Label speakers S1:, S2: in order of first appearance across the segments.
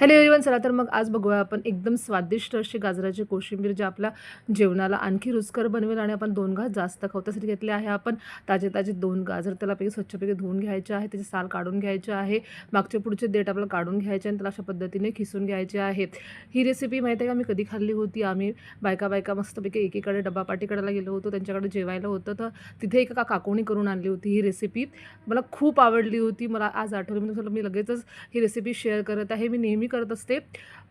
S1: Hello everyone चला तर मग आज बघूया आपण एकदम स्वादिष्ट अशी गाजराची कोशिंबीर जे आपल्या जेवणाला आणखी रुचकर बनवेल आणि आपण दोन घास जास्त खवतासाठी घेतले आहे. आपण ताजे ताजे दोन गाजर त्यालापैकी स्वच्छपैकी धुवून घ्यायचे आहे त्याचे साल काढून घ्यायचे आहे मागचे पुढचे देठ आपल्याला काढून घ्यायचे आणि त्याला अशा पद्धतीने खिसून घ्यायचे आहेत ही रेसिपी माहिती आहे का? मी कधी खाल्ली होती. आम्ही बायका बायका मस्तपैकी एकीकडे डबा पाटीकडेला गेलो होतो त्यांच्याकडे जेवायला होतं. तर तिथे एका काकोणी करून आणली होती ही रेसिपी मला खूप आवडली होती. मला आज आठवली. म्हणून चला मी लगेचच ही रेसिपी शेअर करत आहे. मी नेहमी मी करत असते.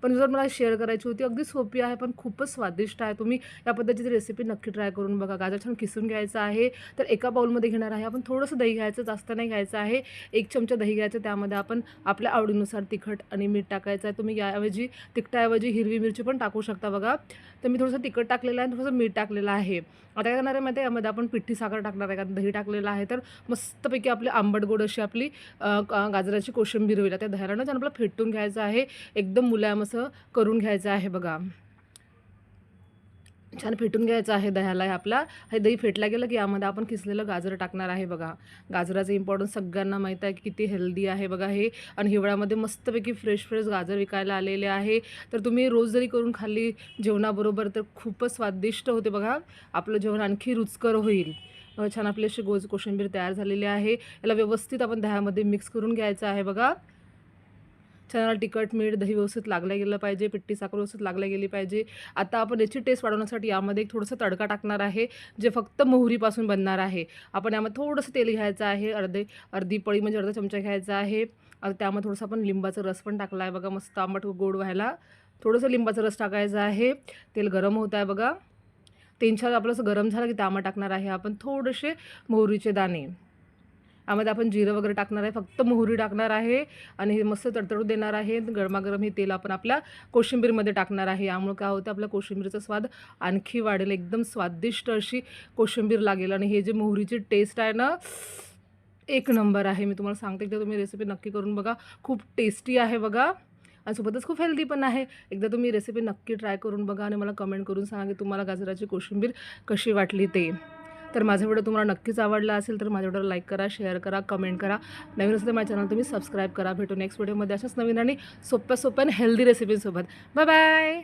S1: पण जर मला शेअर करायची होती अगदी सोपी आहे पण खूपच स्वादिष्ट आहे. तुम्ही या पद्धतीची रेसिपी नक्की ट्राय करून बघा. गाजर छान किसून घ्यायचं आहे. तर एका बाउलमध्ये घेणार आहे आपण. थोडंसं दही घ्यायचं जास्त नाही घ्यायचं आहे. एक चमचा दही घ्यायचं त्यामध्ये आपण आपल्या आवडीनुसार तिखट आणि मीठ टाकायचं आहे. तुम्ही याऐवजी तिखटाऐवजी हिरवी मिरची पण टाकू शकता बघा. तर मी थोडंसं तिखट टाकलेलं आहे आणि थोडंसं मीठ टाकलेलं आहे. आता काय करणार आहे माहिती आहे? यामध्ये आपण पिठी साखर टाकणार आहे. कारण दही टाकलेलं आहे. तर मस्तपैकी आपली आंबट गोड अशी आपली गाजराची कोशिंबीर होईल. त्या दह्याला ना छान आपलं फेटून घ्यायचं आहे. एकदम मुलायम असं करून घ्यायचं आहे बघा. छान फेटून घ्यायचं आहे दह्याला हे आपला. हे दही फेटला गेलं की यामध्ये आपण किसलेलं गाजर टाकणार आहे बघा. गाजराचं इम्पॉर्टन्स सगळ्यांना माहीत आहे की किती हेल्दी आहे बघा हे. आणि हिवाळ्यामध्ये मस्तपैकी फ्रेश फ्रेश गाजर विकायला आलेले आहे. तर तुम्ही रोज जरी करून खाल्ली जेवणाबरोबर तर खूपच स्वादिष्ट होते बघा. आपलं जेवण आणखी रुचकर होईल. छान आपली अशी गोज कोशिंबीर तयार झालेली आहे. याला व्यवस्थित आपण दह्यामध्ये मिक्स करून घ्यायचं आहे बघा. छान तिखट मीठ दही व्यवस्थित लागलं गेलं पाहिजे पिट्टी साखर व्यवस्थित लागल्या गेली पाहिजे. आता आपण याची टेस्ट वाढवण्यासाठी यामध्ये एक थोडंसं तडका टाकणार आहे जे फक्त मोहरीपासून बनणार आहे. आपण यामध्ये थोडंसं तेल घ्यायचं आहे अर्धे अर्धी पळी म्हणजे अर्धा चमचा घ्यायचा आहे. आणि त्यामध्ये थोडंसं आपण लिंबाचा रस पण टाकला आहे बघा मस्त आंबट गोड व्हायला. थोडंसं लिंबाचा रस टाकायचा आहे. तेल गरम होत आहे बघा. तीन चार आपलं असं गरम झालं की त्यामध्ये टाकणार आहे आपण थोडेसे मोहरीचे दाणे. यामध्ये आपण जिरं वगैरे टाकणार आहे फक्त मोहरी टाकणार आहे आणि हे मस्त तडतडू देणार आहे. गरमागरम हे तेल आपण आपल्या कोशिंबीरमध्ये टाकणार आहे. यामुळे काय होतं आपल्या कोशिंबीरचा स्वाद आणखी वाढेल. एकदम स्वादिष्ट अशी कोशिंबीर लागेल. आणि हे जे मोहरीची टेस्ट आहे ना एक नंबर आहे. मी तुम्हाला सांगते एकदा तुम्ही रेसिपी नक्की करून बघा. खूप टेस्टी आहे बघा. आणि सोबतच खूप हेल्दी पण आहे. एकदा तुम्ही रेसिपी नक्की ट्राय करून बघा आणि मला कमेंट करून सांगा की तुम्हाला गाजराची कोशिंबीर कशी वाटली ते. तर माझा व्हिडिओ तुम्हाला नक्कीच आवडला असेल तर माझ्या व्हिडिओला लाईक करा शेअर करा कमेंट करा. नवीन असेल तर माझ्या चॅनल तुम्ही सबस्क्राईब करा. भेटू नेक्स्ट व्हिडिओमध्ये अशाच नवीन आणि सोप्या सोप्या आणि हेल्दी रेसिपीसोबत बाय बाय